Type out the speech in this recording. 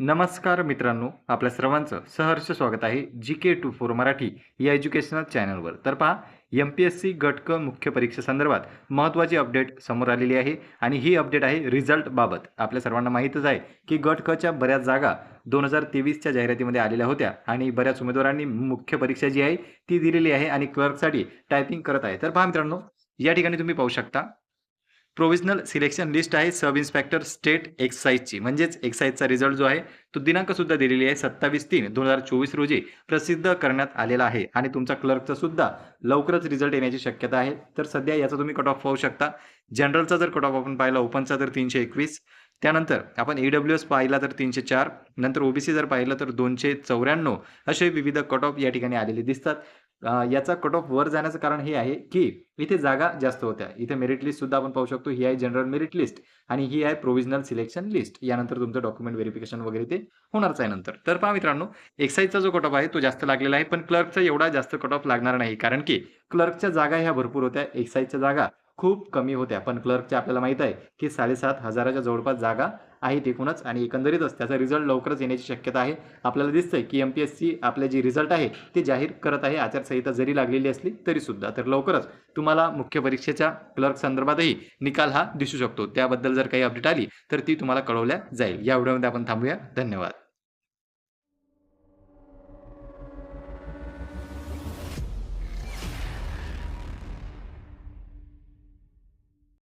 नमस्कार मित्रांनो आपल्या सर्वांचं सहर्ष स्वागत आहे G K two four Marathi या एज्युकेशनल चॅनलवर. तर पहा एम पी एस सी गटक मुख्य परीक्षेसंदर्भात महत्त्वाची अपडेट समोर आलेली आहे आणि ही अपडेट आहे रिझल्टबाबत आपल्या सर्वांना माहीतच आहे की गटकच्या बऱ्याच जागा दोन हजार तेवीसच्या जाहिरातीमध्ये आलेल्या होत्या आणि बऱ्याच उमेदवारांनी मुख्य परीक्षा जी आहे ती दिलेली आहे आणि क्लर्कसाठी टायपिंग करत आहे. तर पहा मित्रांनो या ठिकाणी तुम्ही पाहू शकता प्रोव्हिजनल सिलेक्शन लिस्ट आहे सब इन्स्पेक्टर स्टेट एक्साईजची म्हणजेच एक्साईजचा रिझल्ट जो आहे तो दिनांक सुद्धा दिलेली आहे सत्तावीस तीन दोन हजार चोवीस रोजी प्रसिद्ध करण्यात आलेला आहे. आणि तुमचा क्लर्कचा सुद्धा लवकरच रिझल्ट येण्याची शक्यता आहे. तर सध्या याचा तुम्ही कट ऑफ पाहू शकता. जनरलचा जर कट ऑफ आपण पाहिला ओपनचा तर तीनशे एकवीस. त्यानंतर आपण ई डब्ल्यू एस पाहिला तर तीनशे चार. नंतर ओबीसी जर पाहिलं तर दोनशे चौऱ्याण्णव. असे विविध कट ऑफ या ठिकाणी आलेले दिसतात. याचा कट ऑफ वर जाण्याचं कारण हे आहे की इथे जागा जास्त होत्या. इथे मेरिट लिस्ट सुद्धा आपण पाहू शकतो. ही आहे जनरल मेरिट लिस्ट आणि ही आहे प्रोव्हिजनल सिलेक्शन लिस्ट यानंतर तुमचं डॉक्युमेंट व्हेरिफिकेशन वगैरे ते होणारच आहे नंतर. तर पहा मित्रांनो एक्साईजचा जो कट ऑफ आहे तो जास्त लागलेला आहे पण क्लर्कचा एवढा जास्त कट ऑफ लागणार नाही. कारण की क्लर्कच्या जागा ह्या भरपूर होत्या. एक्साईजच्या जागा खूप कमी होत्या. पण क्लर्कच्या आपल्याला माहीत आहे की साडेसात हजाराच्या जवळपास जागा आहेत एकूणच आणि एकंदरीतच त्याचा रिझल्ट लवकरच येण्याची शक्यता आहे. आपल्याला दिसतंय की एम पी एस सी आपले जे रिझल्ट आहे ते जाहीर करत आहे. आचारसंहिता जरी लागलेली असली तरी सुद्धा तर लवकरच तुम्हाला मुख्य परीक्षेच्या क्लर्क संदर्भातही निकाल हा दिसू शकतो. त्याबद्दल जर काही अपडेट आली तर ती तुम्हाला कळवल्या जाईल. या व्हिडिओमध्ये आपण थांबूया. धन्यवाद.